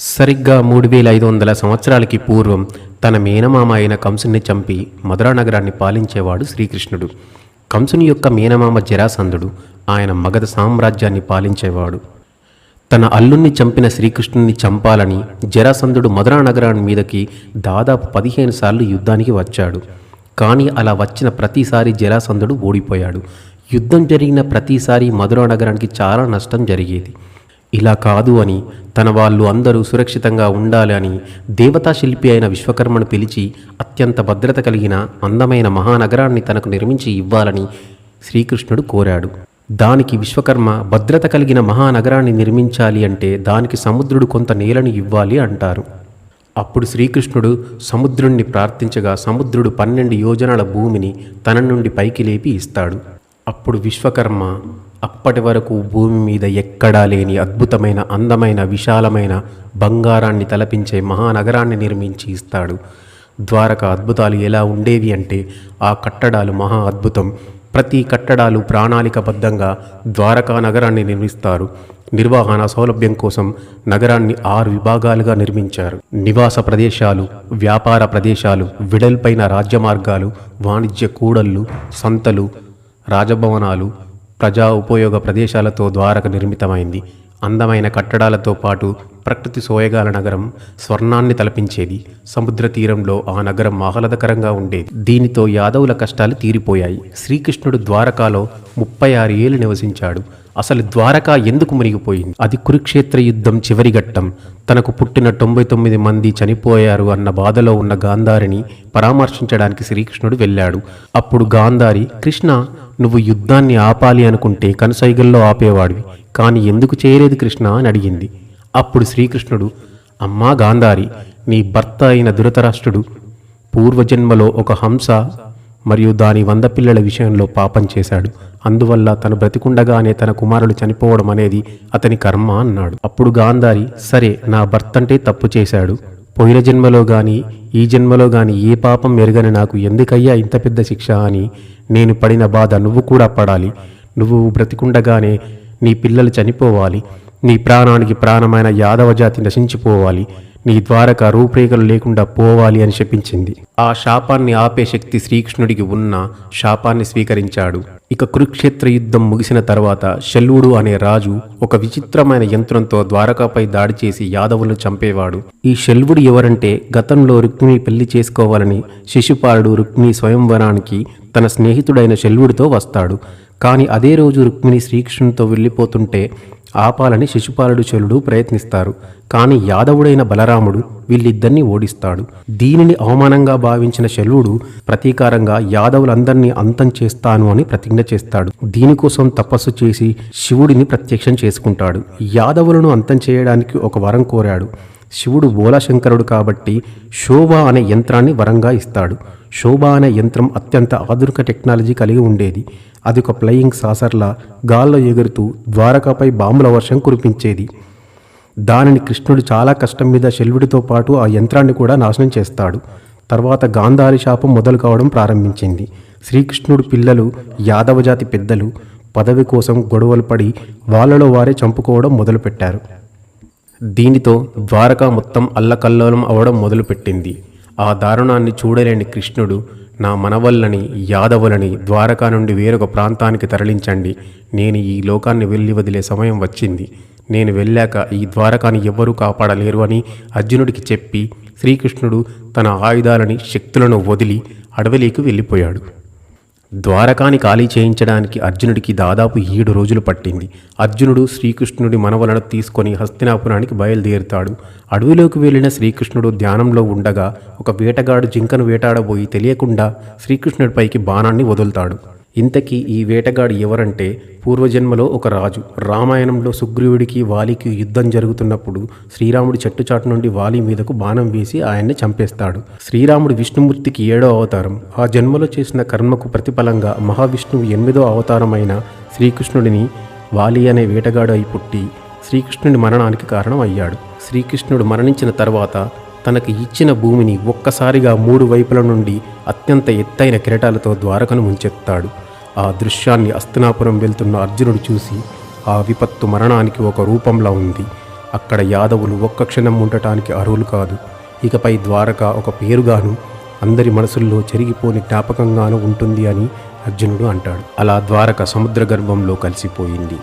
సరిగ్గా మూడు వేల ఐదు వందల సంవత్సరాలకి పూర్వం తన మేనమామ అయిన కంసుని చంపి మధురా నగరాన్ని పాలించేవాడు శ్రీకృష్ణుడు. కంసుని యొక్క మేనమామ జరాసంధుడు ఆయన మగధ సామ్రాజ్యాన్ని పాలించేవాడు. తన అల్లుణ్ణి చంపిన శ్రీకృష్ణుని చంపాలని జరాసంధుడు మధురా నగరాన్ని మీదకి దాదాపు పదిహేను సార్లు యుద్ధానికి వచ్చాడు. కానీ అలా వచ్చిన ప్రతిసారి జరాసంధుడు ఓడిపోయాడు. యుద్ధం జరిగిన ప్రతిసారి మధురా నగరానికి చాలా నష్టం జరిగేది. ఇలా కాదు అని తన వాళ్ళు అందరూ సురక్షితంగా ఉండాలి అని దేవతా శిల్పి అయిన విశ్వకర్మను పిలిచి అత్యంత భద్రత కలిగిన అందమైన మహానగరాన్ని తనకు నిర్మించి ఇవ్వాలని శ్రీకృష్ణుడు కోరాడు. దానికి విశ్వకర్మ భద్రత కలిగిన మహానగరాన్ని నిర్మించాలి అంటే దానికి సముద్రుడు కొంత నేలను ఇవ్వాలి అంటారు. అప్పుడు శ్రీకృష్ణుడు సముద్రుణ్ణి ప్రార్థించగా సముద్రుడు పన్నెండు యోజనాల భూమిని తన నుండి పైకి లేపి ఇస్తాడు. అప్పుడు విశ్వకర్మ అప్పటి వరకు భూమి మీద ఎక్కడా లేని అద్భుతమైన అందమైన విశాలమైన బంగారాన్ని తలపించే మహానగరాన్ని నిర్మించి ఇస్తాడు. ద్వారక అద్భుతాలు ఎలా ఉండేవి అంటే ఆ కట్టడాలు మహా అద్భుతం. ప్రతి కట్టడాలు ప్రణాళికబద్ధంగా ద్వారకా నగరాన్ని నిర్మిస్తారు. నిర్వహణ సౌలభ్యం కోసం నగరాన్ని ఆరు విభాగాలుగా నిర్మించారు. నివాస ప్రదేశాలు వ్యాపార ప్రదేశాలు విడల్పైన రాజ్య మార్గాలు వాణిజ్య కూడళ్ళు సంతలు రాజభవనాలు ప్రజా ఉపయోగ ప్రదేశాలతో ద్వారక నిర్మితమైంది. అందమైన కట్టడాలతో పాటు ప్రకృతి సోయగాల నగరం స్వర్ణాన్ని తలపించేది. సముద్ర తీరంలో ఆ నగరం ఆహ్లాదకరంగా ఉండేది. దీనితో యాదవుల కష్టాలు తీరిపోయాయి. శ్రీకృష్ణుడు ద్వారకాలో ముప్పై ఆరు ఏళ్ళు నివసించాడు. అసలు ద్వారకా ఎందుకు మునిగిపోయింది? అది కురుక్షేత్ర యుద్ధం చివరి ఘట్టం. తనకు పుట్టిన తొంభై తొమ్మిది మంది చనిపోయారు అన్న బాధలో ఉన్న గాంధారిని పరామర్శించడానికి శ్రీకృష్ణుడు వెళ్ళాడు. అప్పుడు గాంధారి కృష్ణ నువ్వు యుద్ధాన్ని ఆపాలి అనుకుంటే కనుసైగల్లో ఆపేవాడివి కానీ ఎందుకు చేయలేదు కృష్ణ అని అడిగింది. అప్పుడు శ్రీకృష్ణుడు అమ్మా గాంధారి నీ భర్త అయిన ధృతరాష్ట్రుడు పూర్వజన్మలో ఒక హంస మరియు దాని వంద పిల్లల విషయంలో పాపం చేశాడు. అందువల్ల తను బ్రతికుండగానే తన కుమారుడు చనిపోవడం అనేది అతని కర్మ అన్నాడు. అప్పుడు గాంధారి సరే నా భర్త అంటే తప్పు చేశాడు. పోయిన జన్మలో గాని ఈ జన్మలో గాని ఏ పాపం ఎరగని నాకు ఎందుకయ్యా ఇంత పెద్ద శిక్ష అని నేను పడిన బాధ నువ్వు కూడా పడాలి. నువ్వు బ్రతికుండగానే నీ పిల్లలు చనిపోవాలి. నీ ప్రాణానికి ప్రాణమైన యాదవ జాతి నశించిపోవాలి. నీ ద్వారక రూపురేఖలు లేకుండా పోవాలి అని శపించింది. ఆ శాపాన్ని ఆపే శక్తి శ్రీకృష్ణుడికి ఉన్న శాపాన్ని స్వీకరించాడు. ఇక కురుక్షేత్ర యుద్ధం ముగిసిన తర్వాత శల్వుడు అనే రాజు ఒక విచిత్రమైన యంత్రంతో ద్వారకాపై దాడి చేసి యాదవులను చంపేవాడు. ఈ శల్వుడు ఎవరంటే గతంలో రుక్మిణి పెళ్ళి చేసుకోవాలని శిశుపాలుడు రుక్మిణి స్వయంవరానికి తన స్నేహితుడైన శల్వుడితో వస్తాడు. కానీ అదే రోజు రుక్మిణి శ్రీకృష్ణునితో వెళ్ళిపోతుంటే ఆపాలని శిశుపాలుడు చలుడు ప్రయత్నిస్తారు కానీ యాదవుడైన బలరాముడు వీళ్ళిద్దరినీ ఓడిస్తాడు. దీనిని అవమానంగా భావించిన శల్యుడు ప్రతీకారంగా యాదవులందరినీ అంతం చేస్తాను అని ప్రతిజ్ఞ చేస్తాడు. దీనికోసం తపస్సు చేసి శివుడిని ప్రత్యక్షం చేసుకుంటాడు. యాదవులను అంతం చేయడానికి ఒక వరం కోరాడు. శివుడు బోలాశంకరుడు కాబట్టి శోభ అనే యంత్రాన్ని వరంగా ఇస్తాడు. శోభ అనే యంత్రం అత్యంత ఆధునిక టెక్నాలజీ కలిగి ఉండేది. అది ఒక ప్లయింగ్ సాసర్లా గాల్లో ఎగురుతూ ద్వారకాపై బాంబుల వర్షం కురిపించేది. దానిని కృష్ణుడు చాలా కష్టం మీద శల్వుడితో పాటు ఆ యంత్రాన్ని కూడా నాశనం చేస్తాడు. తర్వాత గాంధారి శాపం మొదలు కావడం ప్రారంభించింది. శ్రీకృష్ణుడు పిల్లలు యాదవజాతి పెద్దలు పదవి కోసం గొడవలు పడి వాళ్ళలో వారే చంపుకోవడం మొదలుపెట్టారు. దీనితో ద్వారక మొత్తం అల్లకల్లోలం అవడం మొదలుపెట్టింది. ఆ దారుణాన్ని చూడలేని కృష్ణుడు నా మనవల్లని యాదవులని ద్వారకా నుండి వేరొక ప్రాంతానికి తరలించండి. నేను ఈ లోకాన్ని వెళ్ళి వదిలే సమయం వచ్చింది. నేను వెళ్ళాక ఈ ద్వారకాని ఎవ్వరూ కాపాడలేరు అని అర్జునుడికి చెప్పి శ్రీకృష్ణుడు తన ఆయుధాలని శక్తులను వదిలి అడవిలోకి వెళ్ళిపోయాడు. ద్వారకాని ఖాళీ చేయించడానికి అర్జునుడికి దాదాపు ఏడు రోజులు పట్టింది. అర్జునుడు శ్రీకృష్ణుడి మనవలను తీసుకొని హస్తినాపురానికి బయలుదేరుతాడు. అడవిలోకి వెళ్ళిన శ్రీకృష్ణుడు ధ్యానంలో ఉండగా ఒక వేటగాడు జింకను వేటాడబోయి తెలియకుండా శ్రీకృష్ణుడిపైకి బాణాన్ని వదులుతాడు. ఇంతకీ ఈ వేటగాడు ఎవరంటే పూర్వజన్మలో ఒక రాజు. రామాయణంలో సుగ్రీవుడికి వాలికి యుద్ధం జరుగుతున్నప్పుడు శ్రీరాముడి చెట్టుచాటు నుండి వాలి మీదకు బాణం వేసి ఆయన్ని చంపేస్తాడు. శ్రీరాముడు విష్ణుమూర్తికి ఏడో అవతారం. ఆ జన్మలో చేసిన కర్మకు ప్రతిఫలంగా మహావిష్ణువు ఎనిమిదో అవతారమైన శ్రీకృష్ణుడిని వాలి అనే వేటగాడు అయి పుట్టి శ్రీకృష్ణుడి మరణానికి కారణం అయ్యాడు. శ్రీకృష్ణుడు మరణించిన తర్వాత తనకు ఇచ్చిన భూమిని ఒక్కసారిగా మూడు వైపుల నుండి అత్యంత ఎత్తైన కిరటాలతో ద్వారకను ముంచెత్తాడు. ఆ దృశ్యాన్ని అస్తినాపురం వెళ్తున్న అర్జునుడు చూసి ఆ విపత్తు మరణానికి ఒక రూపంలా ఉంది. అక్కడ యాదవులు ఒక్క క్షణం ఉండటానికి అర్హులు కాదు. ఇకపై ద్వారక ఒక పేరుగాను అందరి మనసుల్లో చెరిగిపోని జ్ఞాపకంగాను ఉంటుంది అని అర్జునుడు అంటాడు. అలా ద్వారక సముద్ర గర్భంలో కలిసిపోయింది.